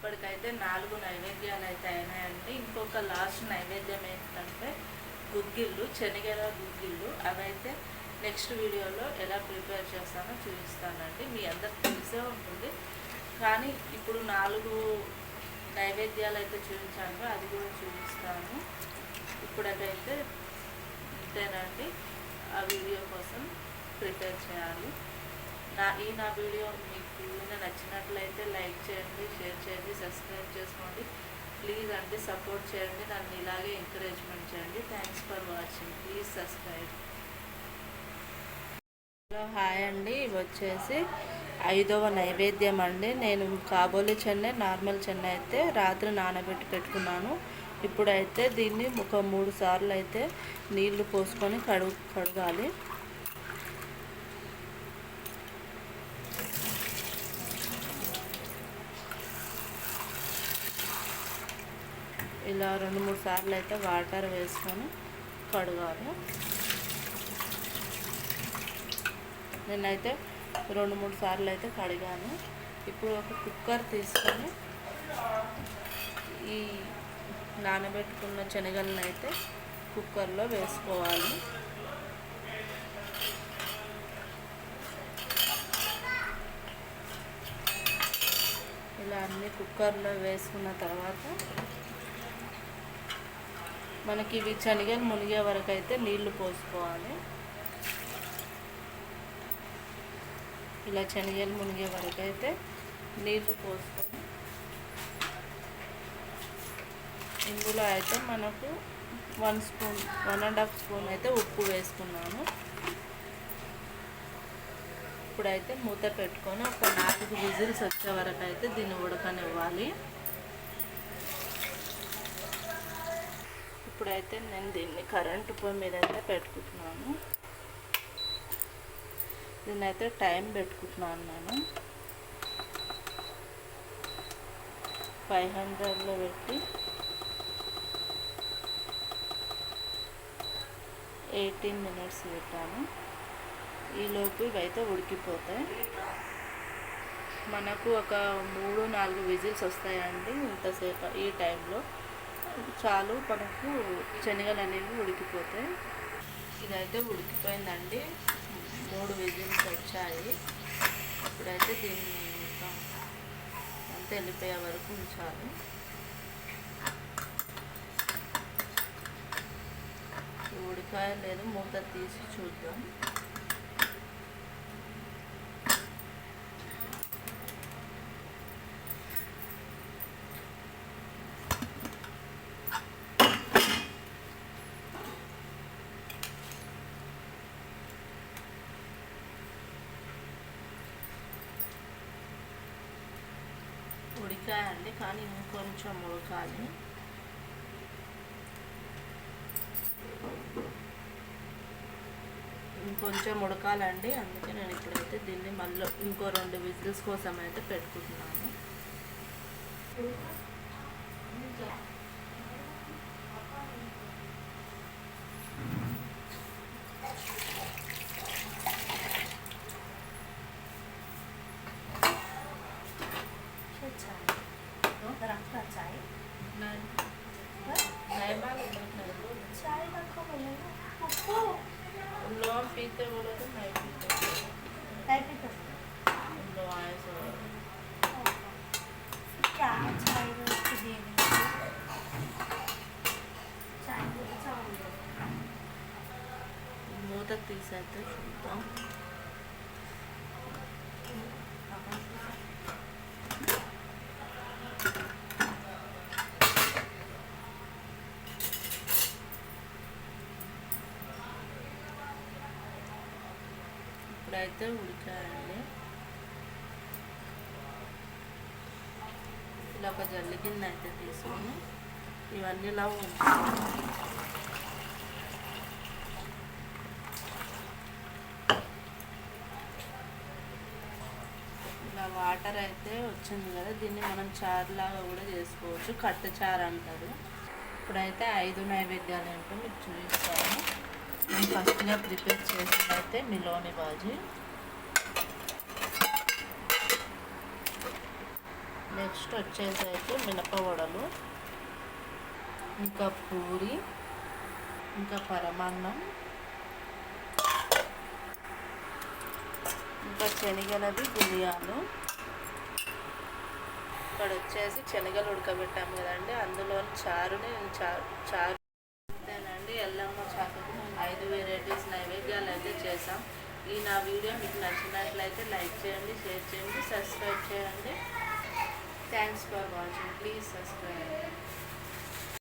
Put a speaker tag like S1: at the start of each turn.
S1: ఇప్పటికైతే నాలుగు నైవేద్యాలు అయితే అయినాయండి ఇంకొక లాస్ట్ నైవేద్యం ఏంటంటే గుగ్గిళ్ళు శనగల గుగ్గిళ్ళు. అవైతే నెక్స్ట్ వీడియోలో ఎలా ప్రిపేర్ చేస్తానో చూపిస్తానండి. మీ అందరికి తెలిసే ఉంటుంది. కానీ ఇప్పుడు నాలుగు నైవేద్యాలు అయితే చూపించాను అది కూడా చూపిస్తాను. ఇప్పుడైతే ఇంతేనండి. ఆ వీడియో కోసం ప్రిపేర్ చేయాలి. నా ఈ నా వీడియో మీకు వీడియో నచ్చినట్లయితే లైక్ చేయండి షేర్ చేయండి సబ్స్క్రైబ్ చేసుకోండి. ప్లీజ్ అండి సపోర్ట్ చేయండి నన్ను ఇలాగే ఎంకరేజ్మెంట్ చేయండి. Thanks for watching. Please subscribe. Hello hi అండి. ఇవి వచ్చేసి ఐదవ నైవేద్యం అండి. నేను కాబోలి చెన్నై నార్మల్ చెన్నై అయితే రాత్రి నానబెట్టి పెట్టుకున్నాను. ఇప్పుడైతే దీన్ని ఒక మూడు సార్లు అయితే నీళ్ళు పోసుకొని కడుగు కడగాలి. ఇలా రెండు మూడు సార్లు అయితే వాటర్ వేసుకొని కడగాలి. నేనైతే రెండు మూడు సార్లు అయితే కడిగాను. ఇప్పుడు ఒక కుక్కర్ తీసుకొని ఈ నానబెట్టుకున్న శనగలను అయితే కుక్కర్లో వేసుకోవాలి. ఇలా అన్ని కుక్కర్లో వేసుకున్న తర్వాత మనకి ఇవి శనగలు మునిగే వరకు అయితే నీళ్ళు పోసుకోవాలి. ఇలా శనగలు మునిగే వరకు అయితే నీళ్ళు పోసుకొని ఇందులో అయితే మనకు one spoon one and half spoon అయితే ఉప్పు వేసుకున్నాను. ఇప్పుడైతే మూత పెట్టుకొని ఒక నాలుగు విజిల్స్ వచ్చే వరకు అయితే దీన్ని ఉడకనివ్వాలి. ఇప్పుడైతే నేను దీన్ని కరెంటు పొయ్యి మీద అయితే పెట్టుకుంటున్నాను. దీన్ని అయితే టైం పెట్టుకుంటున్నాను నేను. ఫైవ్ హండ్రెడ్లో పెట్టి ఎయిటీన్ మినిట్స్ పెట్టాను. ఈలోపు ఇవైతే ఉడికిపోతాయి. మనకు ఒక మూడు నాలుగు విజిల్స్ వస్తాయండి ఇంతసేపు ఈ టైంలో చాలు మనకు శనగలు అనేవి ఉడికిపోతాయి. ఇదైతే ఉడికిపోయిందండి. మూడు విజిల్స్ వచ్చాయి. ఇప్పుడైతే దీన్ని మొత్తం అంతా వెళ్ళిపోయే వరకు ఉంచాలి. ఉడికాయ లేదు మూత తీసి చూద్దాం. ఉడికాయండి కానీ ఇంకొంచెం ఉడకాలి. ఇంకొంచెం ఉడకాలండి అందుకే నేను ఇప్పుడైతే దీన్ని మళ్ళీ ఇంకో రెండు విజిల్స్ కోసం అయితే పెట్టుకుంటున్నాను. మూత చూద్దాం. ఇప్పుడైతే ఉడికాయండి ఇలా ఒక జల్లి కింద అయితే తీసుకొని ఇవన్నీ ఇలా ఉంచుకోవాలి ఇలా వాటర్ అయితే వచ్చింది కదా దీన్ని మనం చారులాగా కూడా చేసుకోవచ్చు. కట్ట చారు అంటారు. ఇప్పుడైతే ఐదు నైవేద్యాలు ఏంటో మీకు చూపిస్తాను. నేను ఫస్ట్గా ప్రిపేర్ చేసింది అయితే మిలోని బాజీ. నెక్స్ట్ వచ్చేసి అయితే మినపవడలు ఇంకా పూరి ఇంకా పరమాన్నం ఇంకా శనగలది గులియాలు ఇక్కడ వచ్చేసి శనగలు ఉడకబెట్టాము కదండి. అందులో చారుని చారు చారు అంతేనండి ఎల్లమ్మ చాకకు ఐదు వెరైటీస్ నైవేద్యాలు అయితే చేసాం ఈ నా వీడియో మీకు నచ్చినట్లయితే లైక్ చేయండి షేర్ చేయండి సబ్స్క్రైబ్ చేయండి. Thanks for watching. Please subscribe.